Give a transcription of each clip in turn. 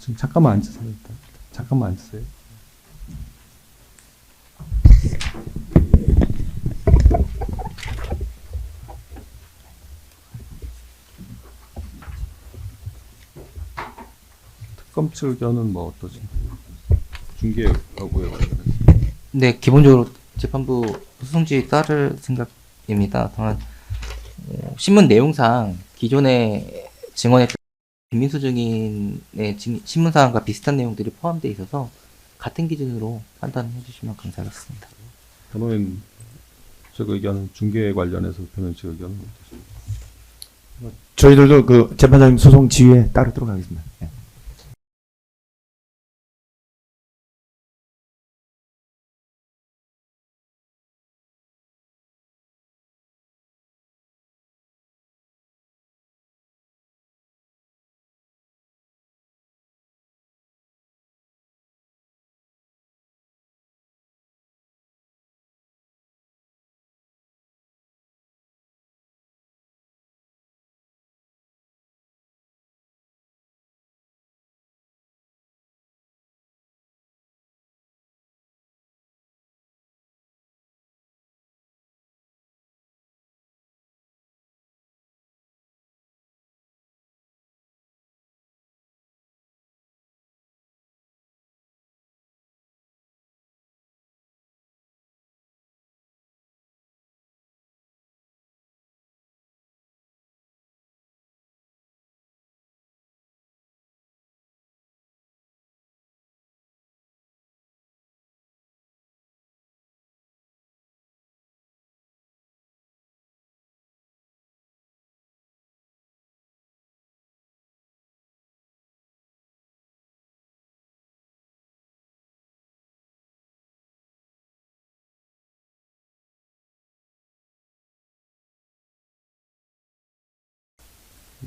지금 잠깐만 앉으세요. 일단. 잠깐만 앉으세요. 특검 측 의견은 뭐 어떠신가요? 중계하고요. 네, 기본적으로 재판부 소송지에 따를 생각입니다. 다만 어, 신문 내용상 기존의 증언했던 김민수 증인의 증- 신문 사항과 비슷한 내용들이 포함되어 있어서 같은 기준으로 판단해 주시면 감사하겠습니다. 변호인 측 의견은 중계 관련해서 변호인 측 의견은 어떠십니까? 저희들도 그 재판장님 소송 지휘에 따르도록 하겠습니다. 예.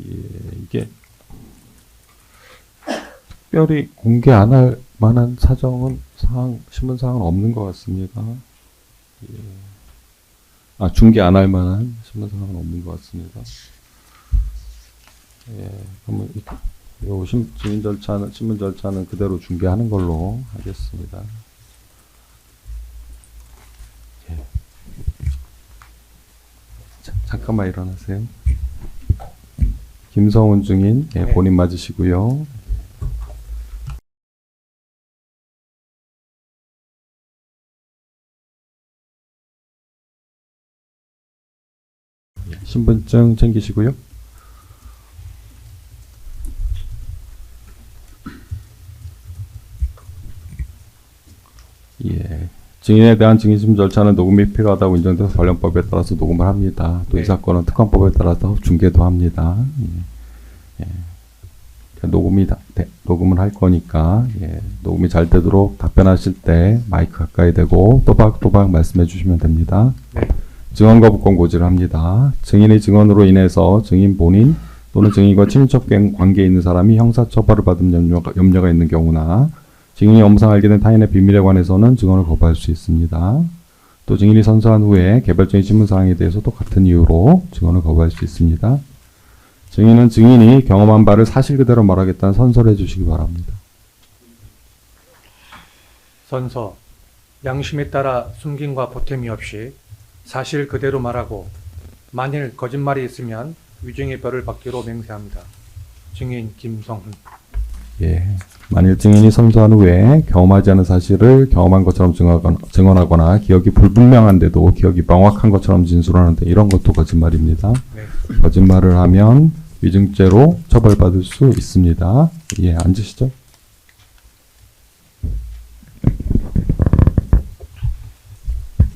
예, 이게 특별히 공개 안 할 만한 사정은 사항 신문 사항은 없는 것 같습니다. 예. 아 중계 안 할 만한 신문 사항은 없는 것 같습니다. 예, 그러면 이- 요 신, 증인 절차는 신문 절차는 그대로 중계하는 걸로 하겠습니다. 예. 자, 잠깐만 일어나세요. 김성훈 증인 예, 네. 본인 맞으시고요. 예, 신분증 챙기시고요. 예. 증인에 대한 증인심 절차는 녹음이 필요하다고 인정돼서 관련법에 따라서 녹음을 합니다. 또이 네. 사건은 특검법에 따라서 중계도 합니다. 예. 예. 녹음이 다, 돼- 녹음을 할 거니까 예. 녹음이 잘 되도록 답변하실 때 마이크 가까이 대고 또박또박 말씀해 주시면 됩니다. 네. 증언 거부권 고지를 합니다. 증인의 증언으로 인해서 증인 본인 또는 증인과 친인척 관- 관계에 있는 사람이 형사처벌을 받은 염려가, 염려가 있는 경우나 증인이 엄상 알게 된 타인의 비밀에 관해서는 증언을 거부할 수 있습니다. 또 증인이 선서한 후에 개별적인 신문 사항에 대해서도 같은 이유로 증언을 거부할 수 있습니다. 증인은 증인이 경험한 바를 사실 그대로 말하겠다는 선서를 해주시기 바랍니다. 선서 양심에 따라 숨김과 보탬이 없이 사실 그대로 말하고 만일 거짓말이 있으면 위증의 벌을 받기로 맹세합니다. 증인 김성훈 예. 만일 증인이 선서한 후에 경험하지 않은 사실을 경험한 것처럼 증언하거나, 증언하거나 기억이 불분명한데도 기억이 명확한 것처럼 진술하는데 이런 것도 거짓말입니다. 네. 거짓말을 하면 위증죄로 처벌받을 수 있습니다. 예, 앉으시죠.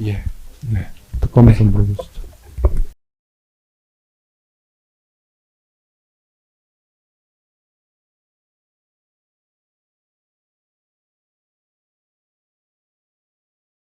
예, 네. 특검에서 물어보시죠.